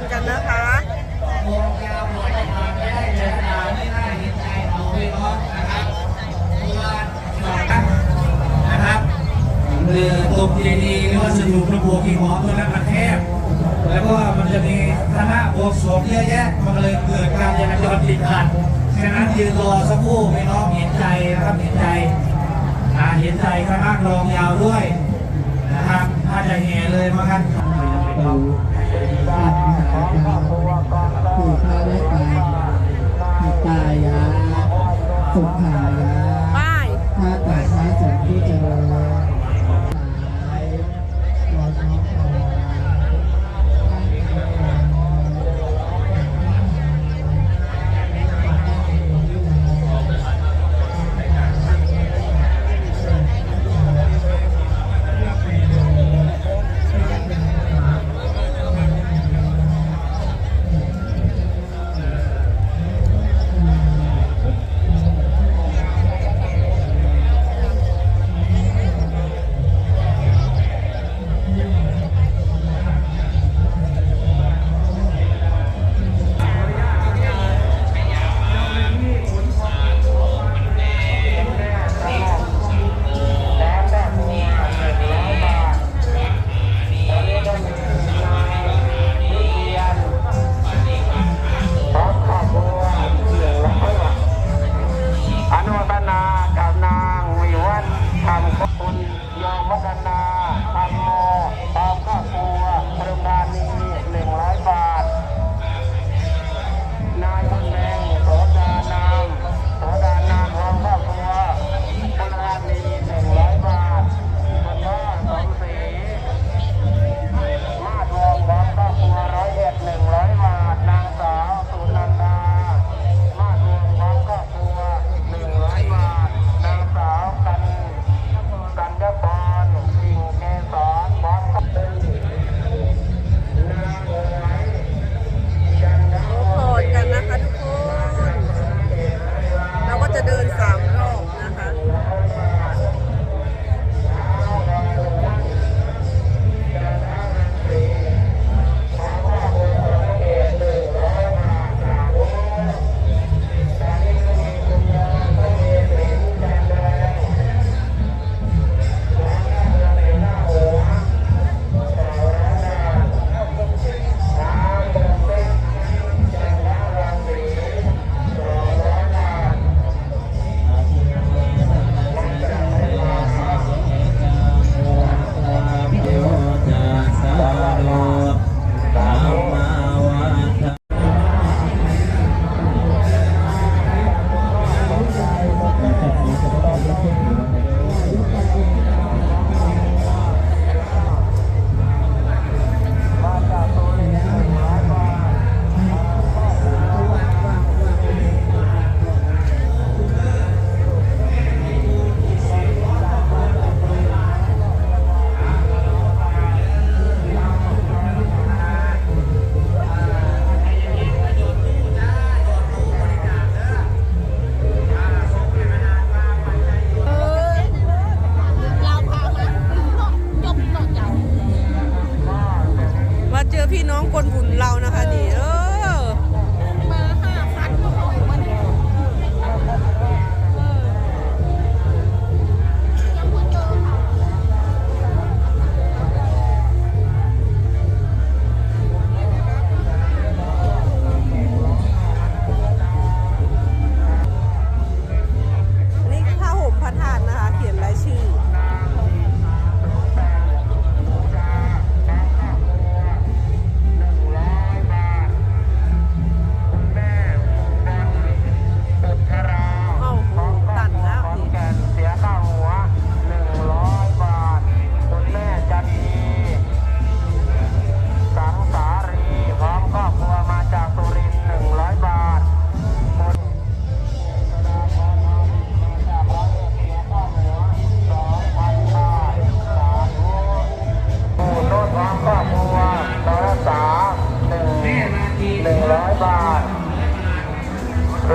รกันนะคะเรือตรงเจดีย์ว่าสถูปพระโพธิ์หอมตัวนั้นมันแคบแล้วก็มันจะมีคณะบวงสรวงเยอะแยะมันเลยเกิดการจราจรติดขัดฉะนั้นยืนรอสักครู่พี่น้องเห็นใจนะครับเห็นใจอ่าเห็นใจคณะรองยาวด้วยนะครับถ้าจะแห่เลยมากัน ผู้พาและกายตายาสุขายาป้ายถ้าแต่ช้าสุดที่เจริญ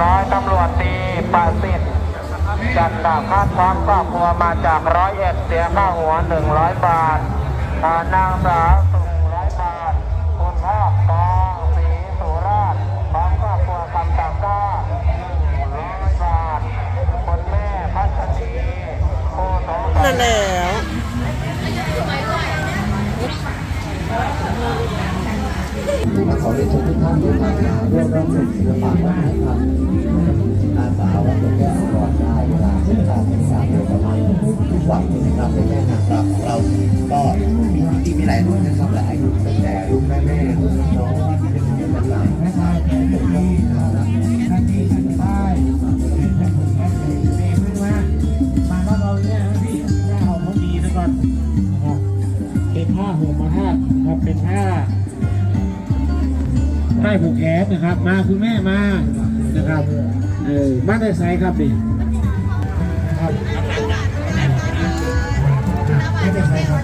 ร้อยตำรวจตีประสิทธิ์จัดดาคาดพร้อมครอบครัวมาจากร้อยเอ็ดเสียค่าหัวหนึ่งร้อยบาทนางสาวสุงร้อยบาทคุณพ่อกองศรีสุราชพร้ครอบครัวคำตาก้าหนึ่งร้อยบาทคุแม่พัชรีโคตรงแล้ว ขอเรียนเชิญทุกท่านที่มาร่วมรับชมศิลปะวัฒนธรรมอาสาวัดแก้วก่อนได้เวลาเช่นการศึกษาโดยประมาณทุกวันนะครับแม่นะครับเราก็มีที่มีหลายรุ่นนะครับหลายรุ่นตั้งแต่รุ่นแม่แม่รุ่นน้องที่เป็นเรื่องต่างๆนะครับผมก็มีนะครับหน้าที่ ผูกแขนนะครับ มาคุณแม่มานะครับเออบ้านได้ไซครับดิครับไม่ได้ไซครับ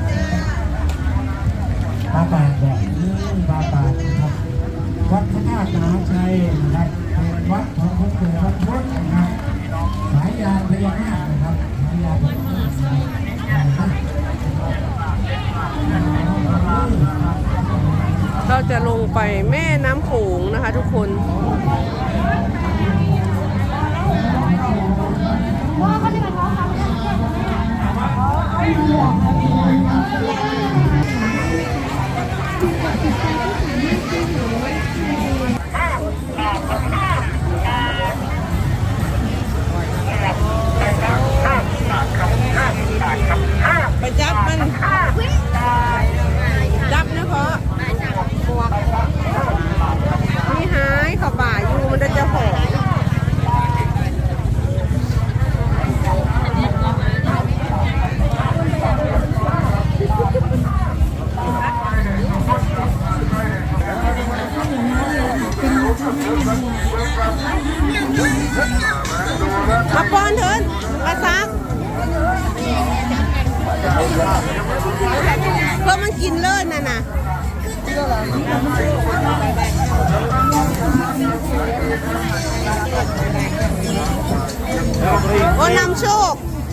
ปลาปาบอกปลาปานะครับวัดพระธาตุมหาชัยนะครับ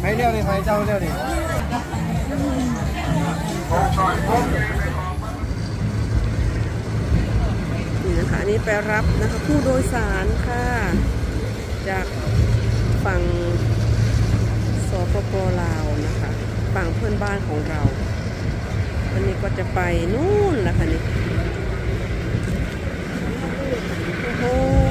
ใครเรียกเลยใครเจ้าเรียกเลยนี่นะคะอันนี้ไปรับนะคะผู้โดยสารค่ะ จากฝั่งสปปลาวนะคะฝั่งเพื่อนบ้านของเราวันนี้ก็จะไปนู่นแหละค่ะนี่โอ้โห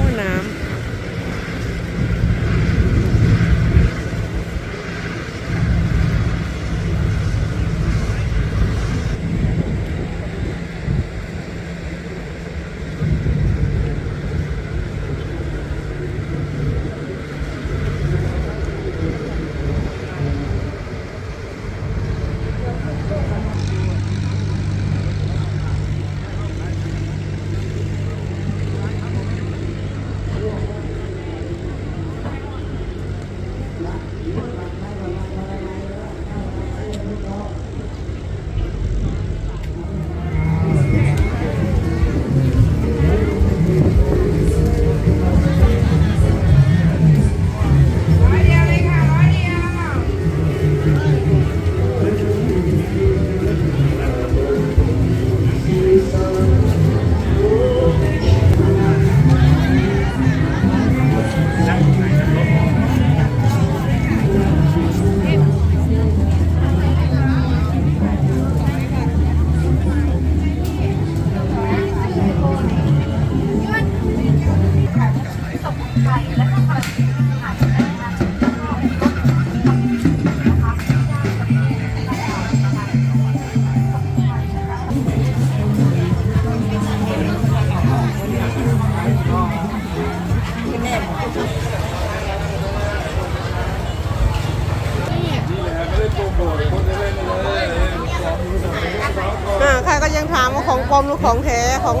ว่าของปลอมหรือของแท้ของ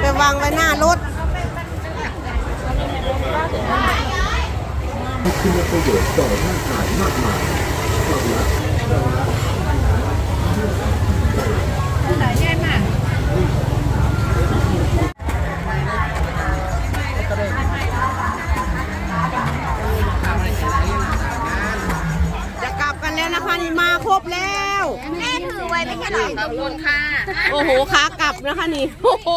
ไปวางไว้หน้ารถจะ นแล้วนะคะนี่มาครบแล้ว แม่ถือไว้ไม่ใช่หรอขอบคุณค่ะโอ้โหขากลับนะคะนี่โอ้โห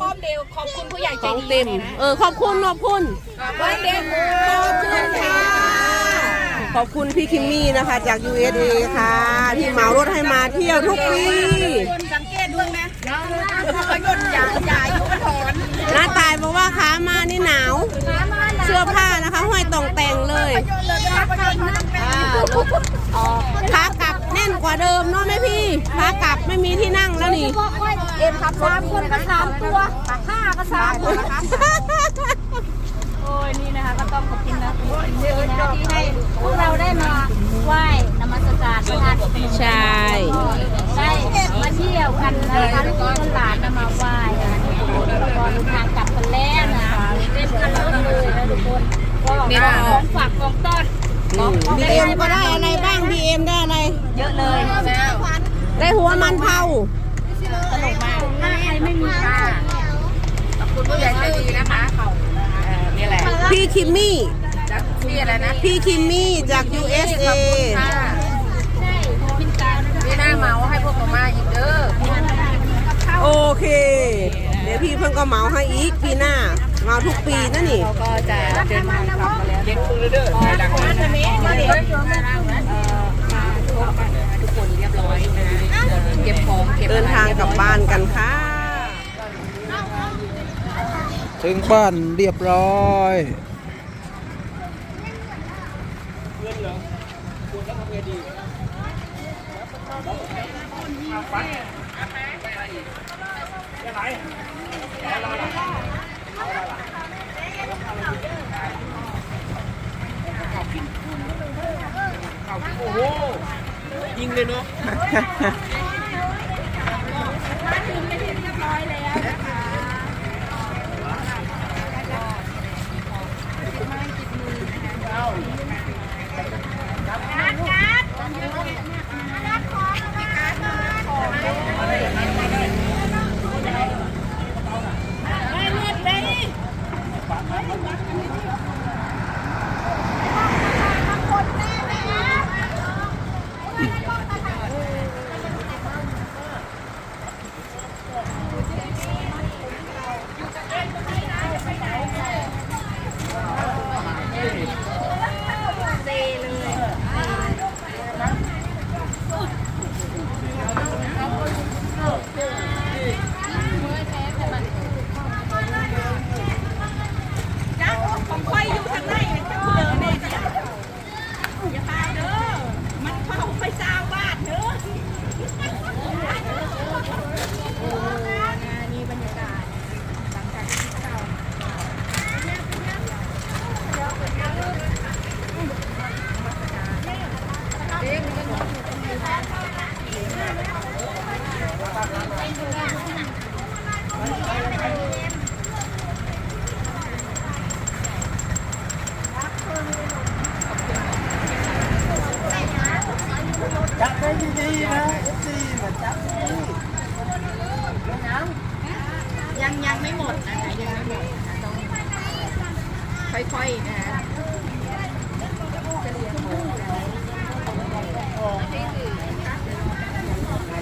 พร้อมเดียวขอบคุณผู้ใหญ่ใจของดีเต็ม เออขอบคุณขอบคุณ ขอบคุณเด็กขอบคุณค่ะขอบคุณพี่คิมมี่นะคะจาก USA ค่ะ ที่เหมารถให้มาเที่ยวทุกปี สัง เกตด้วยนะก็ย่นยางยายุถอนน้าตายบอกว่าขามานี่หนาว เสื้อผ้านะคะห้อยตองแต่งเลยเลยจะมากินน้ำเป็นขากลับแน่นกว่าเดิมเนาะแม่พี่ขากลับไม่มีที่นั่งแล้วนี่ เอ็มครับสามคนก็สามตัวห้าก็สามตัวนะคะโอ้ยนี่นะคะก็ต้องขอบคุณนะคุณที่นะที่ให้พวกเราได้มาไหว้นมัสการพระธาตุพนมใช่ ได้มาเที่ยวกันนะคะลูกหลานนำมาไหว้นะตอนทางกลับกันแล้วนะเต็มกันรถเลยนะทุกคนก็ของฝากของต้อนบีเอ็มก็ได้อะไรบ้างบีเอ็มได้อะไร เยอะเลยได้หัวมันเผาสนุกมากถ้าใครไม่มีค่ะคุณผู้ใหญ่ใจดีนะคะ นี่แหละพี่คิมมี่ พี่อะไรนะพี่คิมมี่จาก USA ใช่พินการพี่หน้าเมาให้พวกผมมาอีกเด้อโอเค เดี๋ยวพี่เพิ่งก็เหมาให้อีกปีหน้าเหมาทุกปีนะนี่ก็จะเดินทางกลับมาแล้วเด็กคุณเด้อหลังนั้นนี้เดี๋ยวมาพบกันทุกคนเรียบร้อยเก็บของเก็บเดินทางกลับบ้านกันค่ะ ถึงบ้านเรียบร้อยของค่อยอยู่ทางในมันจะเจอแน่จ้ะอย่าพาเด้อ มันเข้าไปสร้างบ้านเด้อ นี่บรรยากาศหลังจากที่เข้า จับได้ดีๆนะเอฟซีนะจับดียังยังไม่หมดนะคะยังไม่หมดนะคะต้องค่อยๆนะคะรักษา